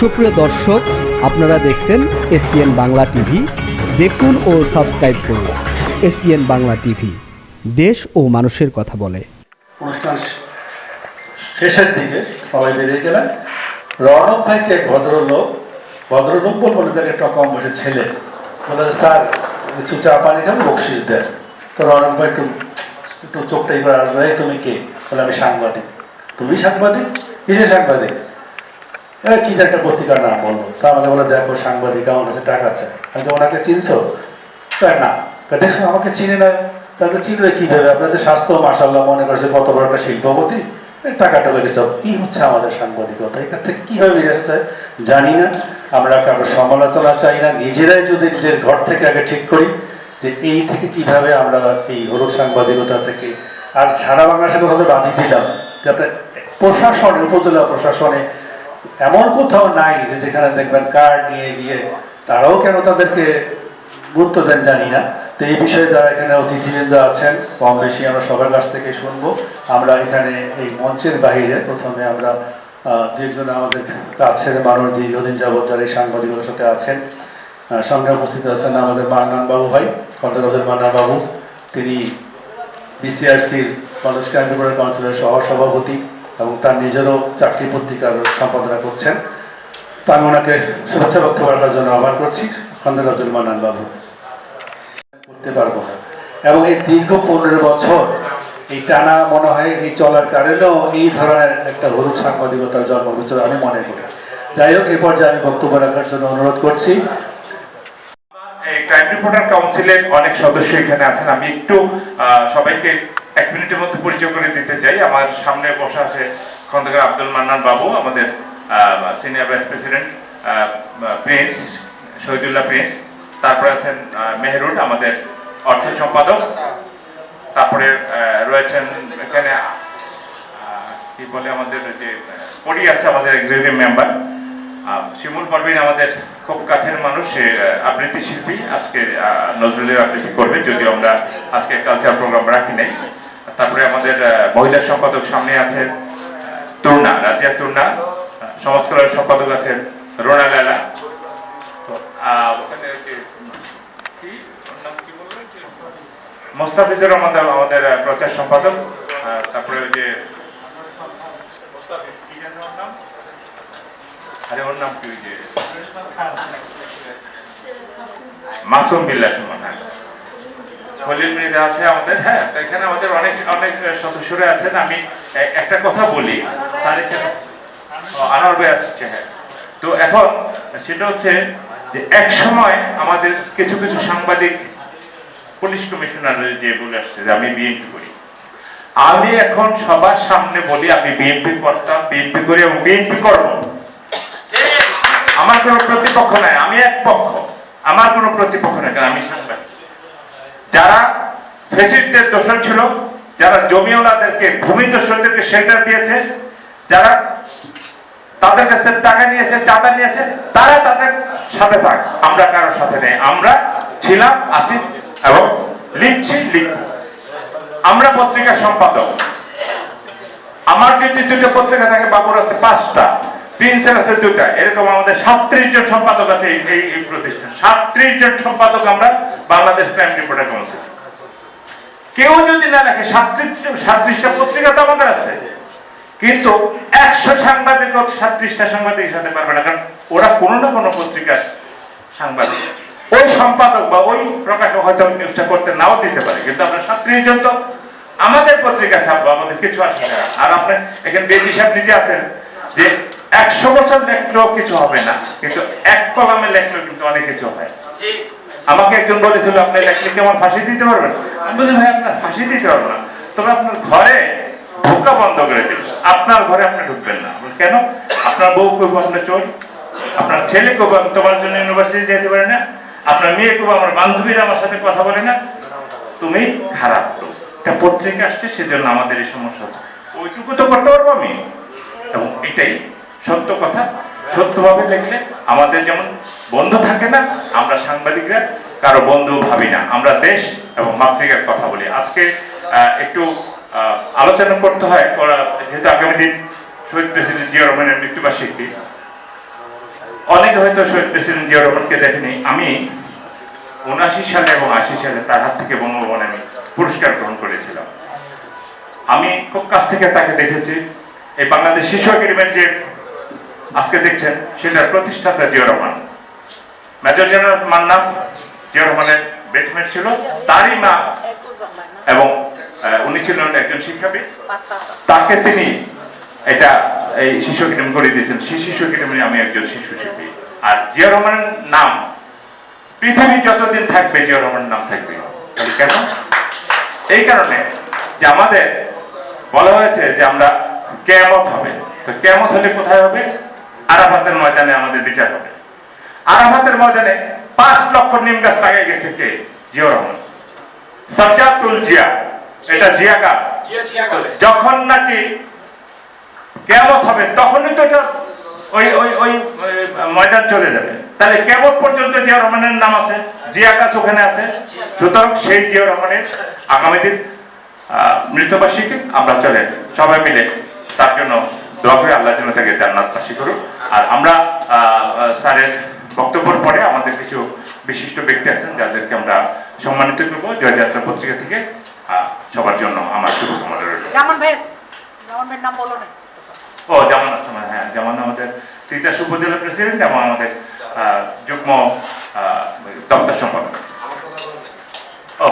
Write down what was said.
সুপ্রিয় দর্শক, আপনারা দেখছেন এসপিএন বাংলা টিভি। দেখুন ও সাবস্ক্রাইব করুন এসপিএন বাংলা টিভি। দেশ ও মানুষের কথা বলে। অনুষ্ঠান শেষের দিকে সবাই বেরিয়ে গেলেন। রণব ভাইকে এক ভদ্রলোক ভদ্রলোক বলব না তাকে একটা কম বসে ছেলে। বলে স্যার কিছু চা পানি খাব বকশিস দেন। তো রণব ভাই একটু একটু চোখটাই করে আসবে তুমি কে? বলে, আমি সাংবাদিক। তুমি সাংবাদিক? কিসের সাংবাদিক? কি একটা পত্রিকার নাম বলল তা আমাকে বলে, দেখো, সাংবাদিক আমার কাছে টাকা চায় আমি তো ওনাকে চিনছো? না। দেখছ, আমাকে চিনে না তাহলে চিনবে কীভাবে? আপনাদের স্বাস্থ্য মাসাল্লাহ মনে করছে কত বড় একটা শিল্পপতি। টাকাটা বেড়ে সব এই হচ্ছে আমাদের সাংবাদিকতা। এখান থেকে কীভাবে বেড়ে আসছে জানি না। আমরা কারোর সমালোচনা চাই না। নিজেরাই যদি নিজের ঘর থেকে আগে ঠিক করি যে এই থেকে কীভাবে আমরা এই হলুদ সাংবাদিকতা থেকে। আর সারা বাংলাদেশের কথা বাদই দিলাম। যাতে প্রশাসনে, উপজেলা প্রশাসনে এমন কোথাও নাই যে যেখানে দেখবেন কার্ড নিয়ে গিয়ে তারাও কেন তাদেরকে গুরুত্ব দেন জানি না। তো এই বিষয়ে যারা এখানে অতিথিবৃন্দ আছেন কম বেশি আমরা সবার কাছ থেকে শুনব। আমরা এখানে এই মঞ্চের বাইরে প্রথমে আমরা আহ, দু আমাদের কাছের মানুষ দীর্ঘদিন যাবত যারা এই সাংবাদিকতার সাথে আছেন সঙ্গে উপস্থিত আছেন আমাদের মান্নান বাবু ভাই খন্দকার মান্নান বাবু। তিনি বিসিআরসির কলেজ ক্যান্ডিডেট কাউন্সিলের সহ সভাপতি এবং তার নিজেরও চাকরি পত্রিকার সম্পাদনা করছেন। তো আমি ওনাকে শুভেচ্ছা বক্তব্য রাখার জন্য আহ্বান করছি। খন্দকার আব্দুল মান্নান বাবু। করতে পারব। এবং এই দীর্ঘ পনেরো বছর এই টানা মনে হয় এই চলার কারণেও এই ধরনের একটা হলুদ সাংবাদিকতার জন্ম হয়েছে আমি মনে করি। যাই হোক এই পর্যায়ে আমি বক্তব্য রাখার জন্য অনুরোধ করছি। এই ক্রাইম রিপোর্টার কাউন্সিলের অনেক সদস্য এখানে আছেন। আমি একটু সবাইকে এক মিনিটের মধ্যে পরিচয় করে দিতে চাই। আমার সামনে বসে আছে খন্দকার আব্দুল মান্নান বাবু আমাদের senior vice president prince Shahidullah prince তারপরে আছেন আহ, মেহরুন আমাদের অর্থ সম্পাদক। তারপরে রয়েছেন এখানে কি বলে আমাদের যে পরি আছে আমাদের এক্সিকিউটিভ মেম্বার শিমুল পারভিন আমাদের খুব কাছের মানুষ সে আবৃত্তি শিল্পী। আজকে নজরুলের আবৃত্তি করবে যদিও আমরা আজকে কালচার প্রোগ্রাম রাখি নাই। তারপরে আমাদের মহিলা সম্পাদক সামনে আছে তরুণা রাজিয়া তরুণা আহ, সমাজ কল্যাণ সম্পাদক আছেন রোনা লালা তো ওখানে মোস্তাফিজুর আমাদের আমাদের প্রচার সম্পাদক তারপরে ওই যে আরে ওর নাম কি ওই যে? মাসুম বিল্লাহ সুমন হ্যাঁ। খলিল মৃদা আছে আমাদের হ্যাঁ তো এখানে আমাদের অনেক অনেক সদস্যরা আছেন আমি একটা কথা বলি। স্যার এখানে আনোয়ার ভাই আসছে হ্যাঁ। তো এখন সেটা হচ্ছে যে এক সময় আমাদের কিছু কিছু সাংবাদিক পুলিশ কমিশনার যে বলে আসছে যে আমি বিএনপি করি। আমি এখন সবার সামনে বলি আমি বিএনপি করতাম বিএনপি করি এবং বিএনপি করব। আমার কোনো প্রতিপক্ষ নাই আমি এক পক্ষ। আমার কোনো প্রতিপক্ষ নাই কারণ আমি সাংবাদিক। যারা ফেসিস্টদের দোষণ ছিল, যারা জমিওয়ালাদেরকে, ভূমি দোষণদেরকে শেল্টার দিয়েছে, যারা তাদের কাছ থেকে টাকা নিয়েছে, চাঁদা নিয়েছে, তারা তাদের সাথে থাক, আমরা কারোর সাথে নেই। আমরা ছিলাম, আছি এবং লিখছি, লিখব। আমরা পত্রিকা সম্পাদক। আমার যদি দুটো পত্রিকা থাকে, বাবুর আছে পাঁচটা। প্রিন্সের আছে দুটা এরকম আমাদের সাতত্রিশ জন সম্পাদক আছে এই- প্রতিষ্ঠান। সাতত্রিশ জন সম্পাদক আমরা বাংলাদেশ ক্রাইম রিপোর্টার কাউন্সিল। কেউ যদি না লেখে, সাতত্রিশ সাতত্রিশটা পত্রিকা তো আমাদের আছে। কিন্তু একশো সাংবাদিক সাতত্রিশটা সাংবাদিকের সাথে পারবে না। কারণ ওরা কোনো না কোনো পত্রিকার সাংবাদিক। ওই সম্পাদক বা ওই প্রকাশক হয়তো নিউজটা করতে নাও দিতে পারে। কিন্তু আমরা সাতত্রিশ জন তো আমাদের পত্রিকা ছাপবো, আমাদের কিছু আসে না। আর আপনি এখানে বেজি সাহেব নিজে আছেন যে একশো বছর লেখলেও কিছু হবে না কিন্তু এক কলামে লেখলেও কিন্তু অনেক কিছু হয় আমাকে একজন বলেছিল আপনি লেখলে কি আমার ফাঁসি দিতে পারবেন? আমি বলছি ভাই আপনার ফাঁসি দিতে পারব না। তবে আপনার ঘরে ঢোকা বন্ধ করে দিন। আপনার ঘরে আপনি ঢুকবেন না। কেন? আপনার বউ কইব আপনার চোর আপনার ছেলে কইব আমি তোমার জন্য ইউনিভার্সিটি যেতে পারি না আপনার মেয়ে কইব আমার বান্ধবীরা আমার সাথে কথা বলে না। তুমি খারাপ একটা পত্রিকা আসছে সেজন্য আমাদের এই সমস্যা হচ্ছে। ওইটুকু তো করতে পারব আমি। এবং এটাই সত্য কথা, সত্যভাবে লিখলে আমাদের যেমন বন্ধু থাকে না, আমরা সাংবাদিকরা, কারও বন্ধু ভাবি না। আমরা দেশ এবং মাতৃকার কথা বলি। আজকে একটু আলোচনা করতে হয় যেহেতু আগামী দিন শহীদ প্রেসিডেন্ট জিয়া রহমানের মৃত্যুবার্ষিকী। অনেকে হয়তো শহীদ প্রেসিডেন্ট জিয়া রহমানকে দেখেনি। আমি উনআশি সালে এবং আশি সালে তার হাত থেকে বঙ্গভবনে আমি পুরস্কার গ্রহণ করেছিলাম। আমি খুব কাছ থেকে তাকে দেখেছি। এই বাংলাদেশ শিশু একাডেমির যে আজকে দেখছেন সেটার প্রতিষ্ঠাতা জিয়া রহমান। মেজর জেনারেল মান্নাফ জিয়া রহমানের বেটমেট ছিল, তারই মা এবং উনি ছিলেন একজন শিক্ষাবিদ। তাকে তিনি এটা এই শিশু একাডেমি করে দিয়েছেন। সেই শিশু একাডেমি আমি একজন শিশু শিল্পী। আর জিয়া রহমানের নাম, পৃথিবী যতদিন থাকবে, জিয়া রহমানের নাম থাকবে। কেন? এই কারণে যে আমাদের বলা হয়েছে যে আমরা কেয়ামত হবে। তো কেয়ামত হলে কোথায় হবে? আরাফাতের ময়দানে আমাদের বিচার হবে। আরাফাতের ময়দানে পাঁচ লক্ষ নিম গাছ লাগাই গেছে কে? জিয়া রহমান। সাজ্জাতুল জিয়া। এটা জিয়া গাছ। যখন নাকি কেমত হবে তখনই তো এটা ওই ওই ওই ময়দান চলে যাবে। তাহলে কেমন পর্যন্ত জিয়া রহমানের নাম আছে? জিয়া গাছ ওখানে আছে। সুতরাং সেই জিয়া রহমানের আগামী দিন আহ, মৃতবার্ষিকী আমরা চলে সবাই মিলে তার জন্য দোয়া করে আল্লাহ যেন তাকে জান্নাতবাসী করুক। আর আমরা স্যারের বক্তব্যের পরে আমাদের কিছু বিশিষ্ট ব্যক্তি আছেন যাদেরকে আমরা সম্মানিত করব। জয়যাত্রা পত্রিকা থেকে সবার জন্য আমার শুভকামনা রইল। জামান ভাই জামান ভাইয়ের নাম বলো না। ও জামান আসমান হ্যাঁ জামান আমাদের তিতাস উপজেলা প্রেসিডেন্ট এবং আমাদের আহ, যুগ্ম আহ, দপ্তর সম্পাদক। ও